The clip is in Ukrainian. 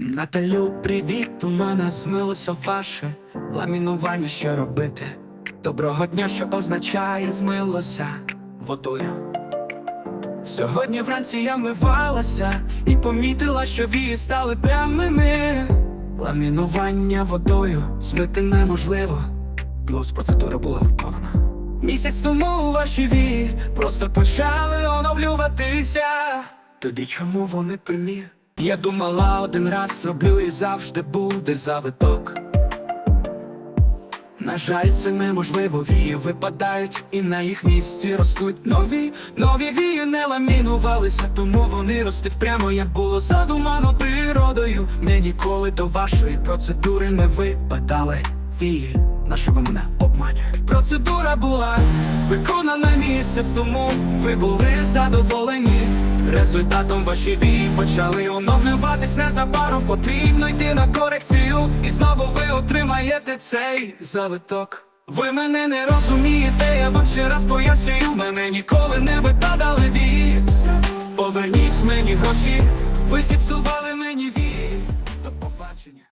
Наталю, привіт, у мене змилося ваше ламінування, що робити. Доброго дня, що означає змилося водою. Сьогодні вранці я вмивалася і помітила, що вії стали прямими. Ламінування водою змити неможливо. Плюс процедура була виконана. Місяць тому ваші вії просто почали оновлюватися. Тоді чому вони прямі? Я думала один раз зроблю і завжди буде завиток. На жаль, це неможливо, вії випадають, і на їх місці ростуть нові, нові вії не ламінувалися, тому вони ростуть прямо, як було задумано природою. Не ніколи до вашої процедури не випадали вії. На що ви мене обманюєте? Процедура була виконана місяць тому. Ви були задоволені. Результатом ваші вії почали оновлюватись незабаром потрібно йти на корекцію, і знову ви отримаєте цей завиток. Ви мене не розумієте, я вам ще раз пояснюю, мене ніколи не випадали вії. Поверніть мені гроші, ви зіпсували мені вії. До побачення.